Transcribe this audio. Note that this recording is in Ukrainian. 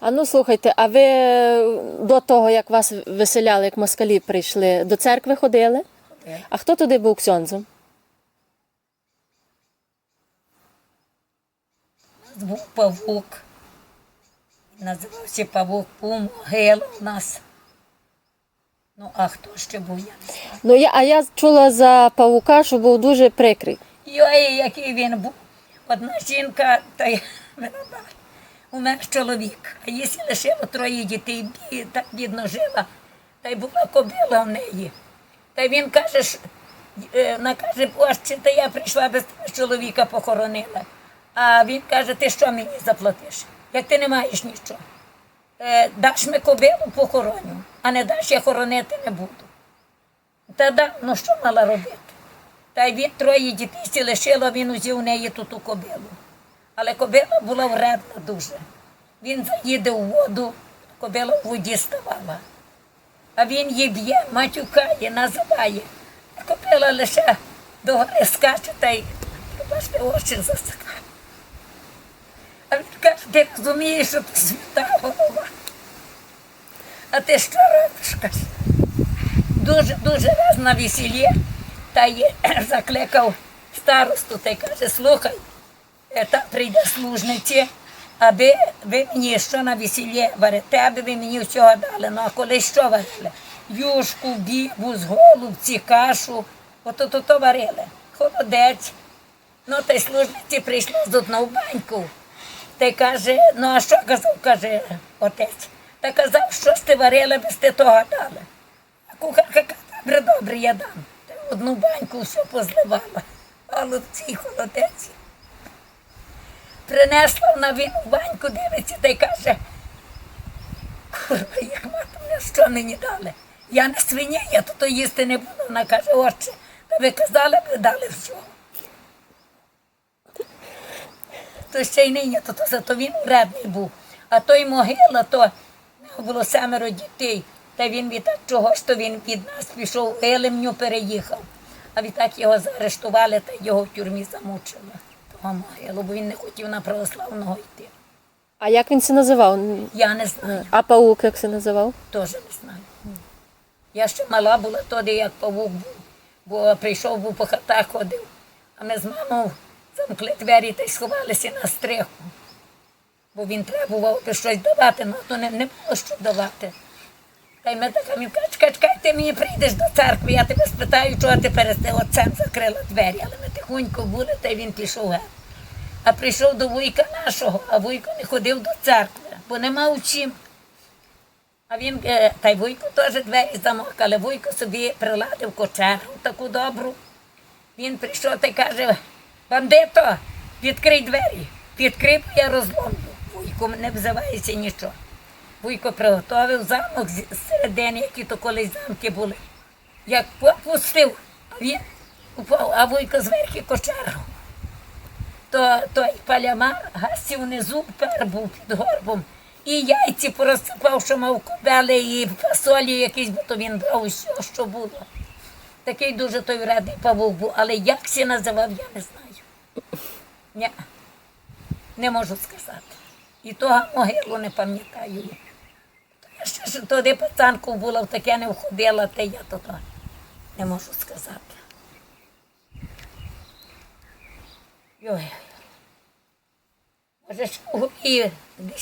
А ну слухайте, а ви до того, як вас виселяли, як москалі прийшли, до церкви ходили? Ходили. А хто туди був ксьонзом? Був павук. Називався павук Пум, Гел у нас. Ну, а хто ще був, я не знаю. Ну я, а я чула за павука, що був дуже прикрий. Йой, який він був. Одна жінка, та й винодар. У мене чоловік. А їй лишило троє дітей, і так бідно жила. Та й була кобила в неї. Та він каже, що, е, вона каже, ось та я прийшла без чоловіка похоронила. А він каже, ти що мені заплатиш? Як ти не маєш нічого. Е, даш ми кобилу похороню, а не даш, я хоронити не буду. Та да, ну що мала робити? Та й він троє дітей сі лишило, він узяв у неї ту кобилу. Але кобила була вредна дуже. Він заїде у воду, кобила в воді ставала. А він її б'є, матюкає, називає. А кобила лише до гори скаче та й бачите, очі засикає. А він каже, ти розумієш, що ти свята голова. А ти що робиш? каже? дуже дуже раз на весіллі та й закликав старосту та й каже, слухай, е, та прийде служниці, аби ви мені що на весіллі варите, аби ви мені всього дали. Ну а коли що варили? Юшку, бібу, з голубці, кашу, ото то, то варили. Холодець. Ну, та й служниці прийшли з одного баньку. Та й каже, ну а що казав, каже отець. Та казав, що ж ти варила, без ти того дали. А кухарка каже, добре, добре, я дам. Та одну баньку все позливала. Голубці холодець. Принесла на баньку, дивиться та й каже, курва, як мати мене, що мені дали? Я не свиня, я то їсти не буду. Вона каже, отче, та ви казали, ви дали всього. То ще й нині, то, то зато він вредний був. А той могила, то було семеро дітей. Та він відтак чогось, то він від нас пішов, Елемню переїхав. А відтак його заарештували та його в тюрмі замучили. Того бо він не хотів на православного йти. А як він це називав? Я не знаю, А паук як це називав? теж не знаю. Я ще мала була тоді, як павук був, бо прийшов, був по хатах ходив. А ми з мамою замкли двері та й сховалися на стриху. Бо він требував щось давати, ну то не, не було що давати. Та й ми каже, чекай, чекай, ти мені прийдеш до церкви, я тебе спитаю, чого ти перед отцем закрила двері. Але ми тихонько були, та й він пішов. А прийшов до вуйка нашого, а вуйко не ходив до церкви, бо не мав чим. А він, е, та й вуйко теж двері замокали. Вуйко собі приладив кочергу таку добру. Він прийшов та й каже, бандито, відкрий двері. Відкрив, я розломлю. Вуйко не взивається нічого. Вуйко приготовив замок з середини, які то колись замки були. Як попустив, а він упав, а вуйко зверху кочергу. То той палямар гасів внизу, пер був під горбом. І яйці порозсипав, що мав кобели, і фасолі якісь, бо то він брав усе, що було. Такий дуже той вредний павук був, але як сі називав, я не знаю. Ні, не можу сказати. І того могилу не пам'ятаю. Ще ж тоді пацанку була, в таке не входила, та я то, не можу сказати. Йой. Може, що і десь